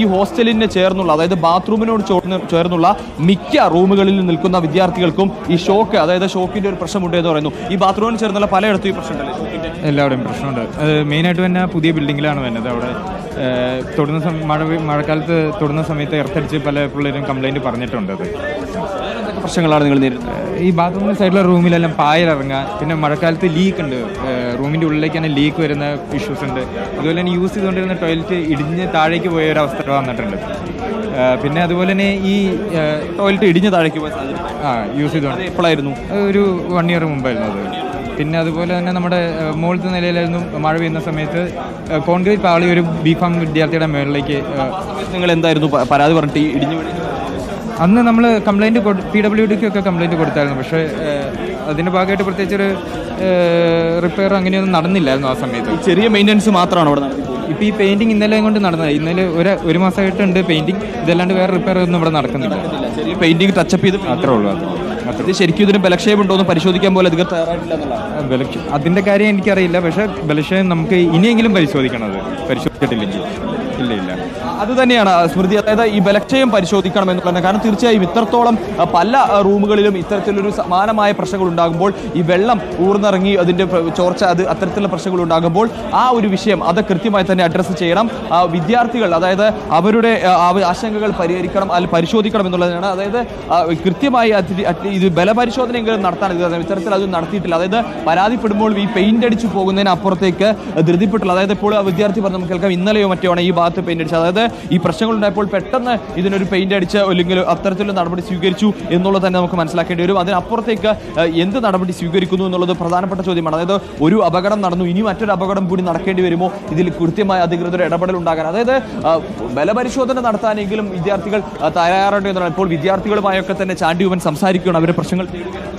ഈ ഹോസ്റ്റലിന് ചേർന്നുള്ള അതായത് ബാത്റൂമിനോട് ചേർന്നുള്ള മിക്ക റൂമുകളിൽ നിൽക്കുന്ന വിദ്യാർത്ഥികൾക്കും ഈ ഷോക്ക് അതായത് ഷോക്കിന്റെ ഒരു പ്രശ്നമുണ്ട് എന്ന് പറയുന്നു. ഈ ബാത്റൂമിന് ചേർന്നുള്ള പലയിടത്തും ഈ പ്രശ്നമുണ്ടല്ലേ എല്ലാവരുടെയും എല്ലാവിടെയും പ്രശ്നമുണ്ട്. അത് മെയിനായിട്ട് തന്നെ പുതിയ ബിൽഡിങ്ങിലാണ് വരുന്നത്. അവിടെ തൊടുന്ന സമയം മഴ മഴക്കാലത്ത് തൊടുന്ന സമയത്ത് എർത്തടിച്ച് പല പിള്ളേരും കംപ്ലൈന്റ് പറഞ്ഞിട്ടുണ്ട് അത്. എന്തൊക്കെ പ്രശ്നങ്ങളാണ് നിങ്ങൾ നേരിടുന്നത്? ഈ ബാത്റൂമിന്റെ സൈഡിലെ റൂമിലെല്ലാം പായലിറങ്ങുക പിന്നെ മഴക്കാലത്ത് ലീക്ക് ഉണ്ട്. റൂമിന്റെ റൂമിന്റെ ഉള്ളിലേക്ക് തന്നെ ലീക്ക് വരുന്ന ഇഷ്യൂസ് ഉണ്ട്. അതുപോലെ തന്നെ യൂസ് ചെയ്തുകൊണ്ടിരുന്ന ടോയ്ലറ്റ് ഇടിഞ്ഞ് താഴേക്ക് പോയ ഒരു അവസ്ഥ വന്നിട്ടുണ്ട്. പിന്നെ അതുപോലെ തന്നെ ഈ ടോയ്ലറ്റ് ഇടിഞ്ഞ് താഴേക്ക് പോയ സാധനം ആ യൂസ് ചെയ്തുകൊണ്ട് എപ്പോഴായിരുന്നു? ഒരു വൺ ഇയർ മുമ്പായിരുന്നു അത്. പിന്നെ അതുപോലെ തന്നെ നമ്മുടെ മുകളിലത്തെ നിലയിലായിരുന്നു മഴ പെയ്യുന്ന സമയത്ത് കോൺക്രീറ്റ് പാളി ഒരു ബി ഫാം വിദ്യാർത്ഥിയുടെ മേളിലേക്ക് നിങ്ങൾ എന്തായിരുന്നു പരാതി പറഞ്ഞിട്ട് ഇടിഞ്ഞു? അന്ന് നമ്മൾ കംപ്ലൈന്റ് പി ഡബ്ല്യു ഡിക്കൊക്കെ കംപ്ലൈന്റ് കൊടുത്തായിരുന്നു. പക്ഷേ അതിന്റെ ഭാഗമായിട്ട് പ്രത്യേകിച്ചൊരു റിപ്പയർ അങ്ങനെയൊന്നും നടന്നില്ലായിരുന്നു ആ സമയത്ത്. ചെറിയ മെയിന്റനൻസ് മാത്രമാണ് അവിടെ ഇപ്പോൾ ഈ പെയിന്റിങ് ഇന്നലെ കൊണ്ട് നടന്നത്. ഇന്നലെ ഒരു ഒരു മാസമായിട്ടുണ്ട് പെയിന്റിങ് ഇതല്ലാണ്ട് വേറെ റിപ്പയർ ഒന്നും ഇവിടെ നടക്കുന്നില്ല. ചെറിയ പെയിന്റിംഗ് ടച്ചപ്പ് ചെയ്ത് അത്രേ ഉള്ളൂ അത് ശരിക്കും ഇതിന് ബലക്ഷയമുണ്ടോ എന്ന് പരിശോധിക്കാൻ പോലെ അധികം തയ്യാറായിട്ടില്ല എന്നുള്ളതാണ്. ബലക്ഷ അതിന്റെ കാര്യം എനിക്കറിയില്ല. പക്ഷേ ബലക്ഷയം നമുക്ക് ഇനിയെങ്കിലും പരിശോധിക്കണം അത്. പരിശോധിച്ചിട്ടില്ലെങ്കിൽ. ഇല്ല. അത് തന്നെയാണ് സ്മൃതി. അതായത് ഈ ബലക്ഷയം പരിശോധിക്കണം എന്നുള്ളത് കാരണം തീർച്ചയായും ഇത്രത്തോളം പല റൂമുകളിലും ഇത്തരത്തിലൊരു സമാനമായ പ്രശ്നങ്ങൾ ഉണ്ടാകുമ്പോൾ ഈ വെള്ളം ഊർന്നിറങ്ങി അതിന്റെ ചോർച്ച അത് അത്തരത്തിലുള്ള പ്രശ്നങ്ങൾ ഉണ്ടാകുമ്പോൾ ആ ഒരു വിഷയം അത് കൃത്യമായി തന്നെ അഡ്രസ്സ് ചെയ്യണം. വിദ്യാർത്ഥികൾ അതായത് അവരുടെ ആശങ്കകൾ പരിഹരിക്കണം അല്ലെങ്കിൽ പരിശോധിക്കണം എന്നുള്ളതാണ് അതായത് കൃത്യമായി ഇത് ബലപരിശോധനയെങ്കിലും നടത്താൻ ഇത് ഇത്തരത്തിൽ അത് നടത്തിയിട്ടില്ല. അതായത് പരാതിപ്പെടുമ്പോൾ ഈ പെയിന്റ് അടിച്ചു പോകുന്നതിന് അപ്പുറത്തേക്ക് ധൃതിപ്പെട്ടുള്ള അതായത് ഇപ്പോൾ വിദ്യാർത്ഥി പറഞ്ഞു നമുക്ക് കേൾക്കാം. ഇന്നലെയോ മറ്റോ ആണ് ഈ ഭാഗത്ത് പെയിന്റ് അടിച്ചത്. അതായത് ഈ പ്രശ്നങ്ങൾ ഉണ്ടായപ്പോൾ പെട്ടെന്ന് ഇതിനൊരു പെയിന്റ് അടിച്ച് അല്ലെങ്കിൽ അത്തരത്തിലുള്ള നടപടി സ്വീകരിച്ചു എന്നുള്ളത് തന്നെ നമുക്ക് മനസ്സിലാക്കേണ്ടി വരും. അതിനപ്പുറത്തേക്ക് എന്ത് നടപടി സ്വീകരിക്കുന്നു എന്നുള്ളത് പ്രധാനപ്പെട്ട ചോദ്യമാണ്. അതായത് ഒരു അപകടം നടന്നു ഇനി മറ്റൊരു അപകടം കൂടി നടക്കേണ്ടി വരുമോ? ഇതിൽ കൃത്യമായ അധികൃതരുടെ ഇടപെടൽ ഉണ്ടാകാൻ. അതായത് ബലപരിശോധന നടത്താനെങ്കിലും വിദ്യാർത്ഥികൾ തയ്യാറുണ്ട് എന്നാണ് ഇപ്പോൾ വിദ്യാർത്ഥികളുമായൊക്കെ തന്നെ ചാണ്ടി ഉവൻ സംസാരിക്കുകയാണ്. അവരുടെ പ്രശ്നങ്ങൾ തേടുകയാണ്.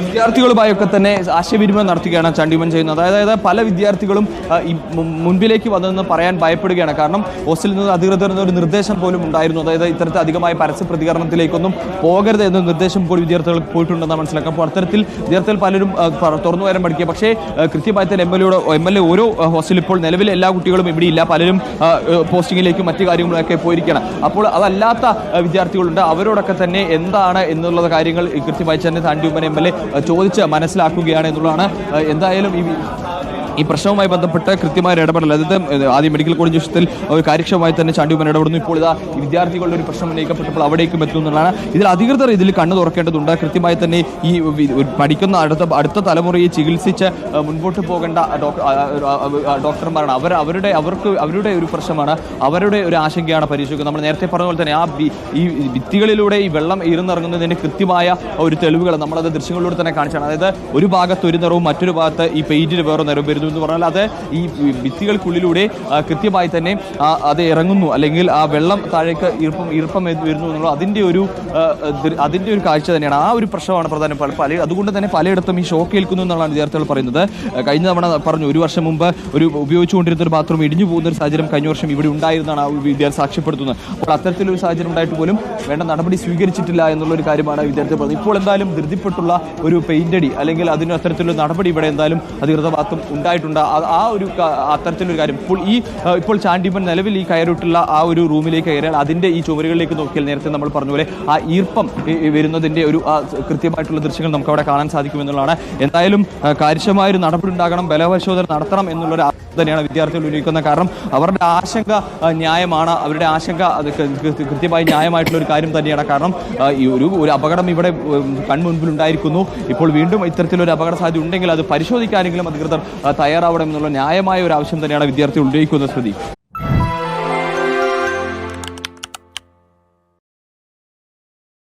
വിദ്യാർത്ഥികളുമായൊക്കെ തന്നെ ആശയവിനിമയം നടത്തുകയാണ് ചണ്ടിമൻ ചെയ്യുന്നത്. അതായത് പല വിദ്യാർത്ഥികളും മുൻപിലേക്ക് വന്നതെന്ന് പറയാൻ ഭയപ്പെടുകയാണ്. കാരണം ഹോസ്റ്റലിൽ നിന്ന് അധികൃതർ ഒരു നിർദ്ദേശം പോലും ഉണ്ടായിരുന്നു. അതായത് ഇത്തരത്തിൽ അധികമായ പരസ്യ പ്രതികരണത്തിലേക്കൊന്നും പോകരുത് എന്ന നിർദ്ദേശം പോലും വിദ്യാർത്ഥികൾക്ക് പോയിട്ടുണ്ടെന്നാണ് മനസ്സിലാക്കുക അപ്പോൾ അത്തരത്തിൽ വിദ്യാർത്ഥികൾ പലരും തുറന്നു വരാൻ പഠിക്കുക പക്ഷേ ആ, കൃത്യമായി തന്നെ എം എൽ എയുടെ എം എൽ എ ഓരോ ഹോസ്റ്റലിൽ ഇപ്പോൾ നിലവിൽ എല്ലാ കുട്ടികളും ഇവിടെ ഇല്ല. പലരും പോസ്റ്റിങ്ങിലേക്കും മറ്റു കാര്യങ്ങളൊക്കെ പോയിരിക്കണം അപ്പോൾ അതല്ലാത്ത വിദ്യാർത്ഥികളുണ്ട്. അവരോടൊക്കെ തന്നെ എന്താണ് എന്നുള്ള കാര്യങ്ങൾ കൃത്യമായി തന്നെ താണ്ടിയുമ്മൻ എം എൽ ചോദിച്ച് മനസ്സിലാക്കുകയാണ് എന്നുള്ളതാണ്. എന്തായാലും ഈ ഈ പ്രശ്നവുമായി ബന്ധപ്പെട്ട് കൃത്യമായ ഇടപെടൽ അതായത് ആദ്യം മെഡിക്കൽ കോളേജ് വിഷയത്തിൽ ഒരു കാര്യക്ഷമമായി തന്നെ ചാണ്ടിയുമ്മൻ ഇടപെടുന്നു. ഇപ്പോൾ ഇതാ വിദ്യാർത്ഥികളുടെ ഒരു പ്രശ്നം ഉന്നയിക്കപ്പെട്ടപ്പോൾ അവിടേക്കും എത്തുന്നു എന്നുള്ളതാണ്. ഇതിൽ അധികൃതർ ഇതിൽ കണ്ണു തുറക്കേണ്ടതുണ്ട്. കൃത്യമായി തന്നെ ഈ പഠിക്കുന്ന അടുത്ത അടുത്ത തലമുറയെ ചികിത്സിച്ച് മുൻപോട്ട് പോകേണ്ട ഡോക്ടർമാരാണ്. അവർ അവരുടെ അവർക്ക് അവരുടെ ഒരു പ്രശ്നമാണ്. അവരുടെ ഒരു ആശങ്കയാണ് പരിശോധിക്കുന്നത് നമ്മൾ നേരത്തെ പറഞ്ഞ പോലെ തന്നെ ആ ഈ ഭിത്തികളിലൂടെ ഈ വെള്ളം ഈർന്നിറങ്ങുന്നതിന് കൃത്യമായ ഒരു തെളിവുകൾ നമ്മളത് ദൃശ്യങ്ങളിലൂടെ തന്നെ കാണിച്ചാണ്. അതായത് ഒരു ഭാഗത്ത് ഒരു നിറവും മറ്റൊരു ഭാഗത്ത് ഈ പെയിന്റിൽ വേറെ നിറം വരുന്നു. എന്ന് പറഞ്ഞാൽ അത് ഈ ഭിത്തികൾക്കുള്ളിലൂടെ കൃത്യമായി തന്നെ അത് ഇറങ്ങുന്നു. അല്ലെങ്കിൽ ആ വെള്ളം താഴേക്ക് ഈർപ്പം ഈർപ്പം വരുന്നു എന്നുള്ള അതിന്റെ ഒരു അതിന്റെ ഒരു കാഴ്ച തന്നെയാണ്. ആ ഒരു പ്രശ്നമാണ് പ്രധാന. പല അതുകൊണ്ട് തന്നെ പലയിടത്തും ഈ ഷോക്ക് ഏൽക്കുന്നു എന്നുള്ളതാണ് വിദ്യാർത്ഥികൾ പറയുന്നത്. കഴിഞ്ഞ തവണ പറഞ്ഞു ഒരു വർഷം മുമ്പ് ഒരു ഉപയോഗിച്ചുകൊണ്ടിരുന്ന ഒരു ബാത്റൂം ഇടിഞ്ഞു പോകുന്ന ഒരു സാഹചര്യം കഴിഞ്ഞ വർഷം ഇവിടെ ഉണ്ടായിരുന്നാണ് ആ വിദ്യാർത്ഥി സാക്ഷ്യപ്പെടുത്തുന്നത്. അപ്പോൾ അത്തരത്തിലൊരു സാഹചര്യം ഉണ്ടായിട്ട് പോലും വേണ്ട നടപടി സ്വീകരിച്ചിട്ടില്ല എന്നുള്ളൊരു കാര്യമാണ് വിദ്യാർത്ഥി പറഞ്ഞത് ഇപ്പോൾ എന്തായാലും ധൃതിപ്പെട്ടുള്ള ഒരു പെയിന്റടി അല്ലെങ്കിൽ അതിന് അത്തരത്തിലുള്ള നടപടി ഇവിടെ എന്തായാലും അധികൃത ഭാഗത്തും ഉണ്ടായിട്ടുണ്ട്. ആ- ഒരു അത്തരത്തിലൊരു കാര്യം. ഇപ്പോൾ ഈ ഇപ്പോൾ ചാണ്ടിമൻ നിലവിൽ ഈ കയറിയിട്ടുള്ള ആ ഒരു റൂമിലേക്ക് കയറിയാൽ അതിന്റെ ഈ ചുമരുകളിലേക്ക് നോക്കിയാൽ നേരത്തെ നമ്മൾ പറഞ്ഞ പോലെ ആ ഈർപ്പം വരുന്നതിന്റെ ഒരു കൃത്യമായിട്ടുള്ള ദൃശ്യങ്ങൾ നമുക്ക് അവിടെ കാണാൻ സാധിക്കും എന്നുള്ളതാണ്. എന്തായാലും കാര്യമായൊരു ഒരു നടപടി ഉണ്ടാകണം ബലപരിശോധന നടത്തണം എന്നുള്ളൊരു തന്നെയാണ് വിദ്യാർത്ഥികൾ ഉന്നയിക്കുന്നത് കാരണം. അവരുടെ ആശങ്ക ന്യായമാണ്. അവരുടെ ആശങ്ക അത് കൃത്യമായി ന്യായമായിട്ടുള്ള ഒരു കാര്യം തന്നെയാണ്. കാരണം ഈ ഒരു ഒരു അപകടം ഇവിടെ കൺമുൻപിൽ ഉണ്ടായിരിക്കുന്നു ഇപ്പോൾ വീണ്ടും ഇത്തരത്തിലൊരു അപകട സാധ്യത ഉണ്ടെങ്കിൽ അത് പരിശോധിക്കാനെങ്കിലും അധികൃതർ തയ്യാറാവണം എന്നുള്ള ന്യായമായ ഒരു ആവശ്യം തന്നെയാണ് വിദ്യാർത്ഥി ഉന്നയിക്കുന്ന സ്ഥിതി